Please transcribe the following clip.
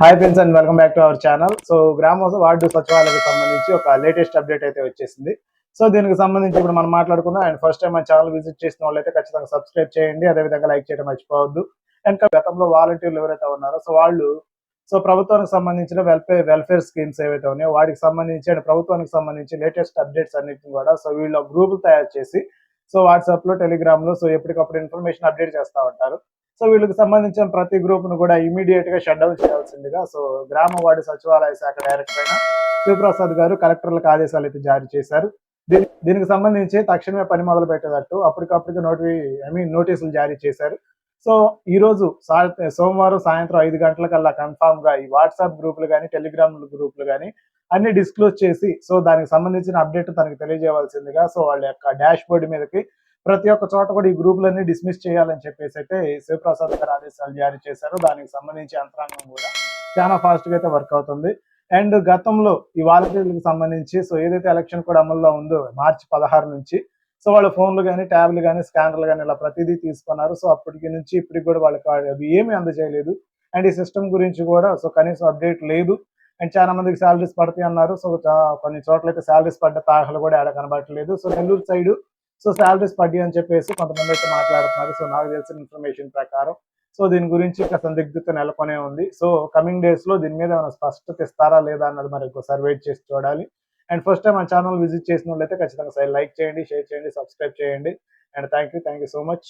Hi friends and welcome back to our channel so గ్రామోత్సవ ward సచివాలయకు సంబంధించి ఒక latest update అయితే వచ్చేసింది. సో దీనికి సంబంధించి ఇప్పుడు మనం మాట్లాడుకుందాం. అండ్ ఫస్ట్ టైం మన ఛానల్ విజిట్ చేసిన వాళ్ళైతే ఖచ్చితంగా సబ్స్క్రైబ్ చేయండి. అదేవిధంగా లైక్ చేయడం మర్చిపోవద్దు. అండ్ గతంలో వాలంటీర్లు ఎవరైతే ఉన్నారో సో వాళ్ళు సో ప్రభుత్వానికి సంబంధించిన వెల్ఫేర్ వెల్ఫేర్ స్కీమ్స్ ఏవైతే ఉన్నాయో వాటికి సంబంధించి అండ్ ప్రభుత్వానికి సంబంధించి లేటెస్ట్ అప్డేట్స్ అన్నిటిని కూడా సో వీళ్ళు గ్రూపులు తయారు చేసి సో వాట్సాప్లో టెలిగ్రామ్లో సో ఎప్పటికప్పుడు ఇన్ఫర్మేషన్ అప్డేట్ చేస్తూ ఉంటారు. సో వీళ్ళకి సంబంధించిన ప్రతి గ్రూప్ను కూడా ఇమీడియట్గా షట్ డౌన్ చేయాల్సిందిగా సో గ్రామ వార్డు సచివాలయ శాఖ డైరెక్టర్ అయిన శివప్రసాద్ గారు కలెక్టర్లకు ఆదేశాలు అయితే జారీ చేశారు. దీని దీనికి సంబంధించి తక్షణమే పని మొదలు పెట్టేటట్టు అప్పటికప్పటికి నోటి ఐ మీన్ నోటీసులు జారీ చేశారు. సో ఈ రోజు సోమవారం సాయంత్రం ఐదు గంటలకల్లా కన్ఫామ్గా ఈ వాట్సాప్ గ్రూపులు కానీ టెలిగ్రామ్ గ్రూపులు కానీ అన్ని డిస్క్లోజ్ చేసి సో దానికి సంబంధించిన అప్డేట్ తనకి తెలియజేయవలసిందిగా సో వాళ్ళ యొక్క డాష్ బోర్డు మీదకి ప్రతి ఒక్క చోట కూడా ఈ గ్రూపులన్నీ డిస్మిస్ చేయాలని చెప్పేసి అయితే శివప్రసాద్ గారు ఆదేశాలు జారీ చేశారు. దానికి సంబంధించి యంత్రాంగం కూడా చాలా ఫాస్ట్గా అయితే వర్క్ అవుతుంది. అండ్ గతంలో ఈ వాలంటీర్లకు సంబంధించి సో ఏదైతే ఎలక్షన్ కూడా అమల్లో ఉందో మార్చి పదహారు నుంచి సో వాళ్ళ ఫోన్లు కానీ ట్యాబ్లు కానీ స్కానర్లు కానీ ఇలా ప్రతిదీ తీసుకున్నారు. సో అప్పటికి నుంచి ఇప్పటికి కూడా వాళ్ళకి అవి ఏమీ అందజేయలేదు. అండ్ ఈ సిస్టమ్ గురించి కూడా సో కనీసం అప్డేట్ లేదు. అండ్ చాలా మందికి శాలరీస్ పడతాయి అన్నారు. సో కొన్ని చోట్ల అయితే శాలరీస్ పడ్డ తాహలు కూడా ఆడ కనబడట్లేదు. So Nellore side so salaries పడ్డాయి అని చెప్పేసి కొంతమంది అయితే మాట్లాడుతున్నారు. సో నాకు తెలిసిన ఇన్ఫర్మేషన్ ప్రకారం సో దీని గురించి ఇంకా సందిగ్ధత నెలకొనే ఉంది. సో కమింగ్ డేస్లో దీని మీద ఏమైనా స్పష్టత ఇస్తారా లేదా అన్నది మరి ఒకసారి వెయిట్ చేసి చూడాలి. అండ్ ఫస్ట్ టైం మన ఛానల్ విజిట్ చేసిన వాళ్ళైతే ఖచ్చితంగా లైక్ చేయండి షేర్ చేయండి సబ్స్క్రైబ్ చేయండి. And thank you thank you so much.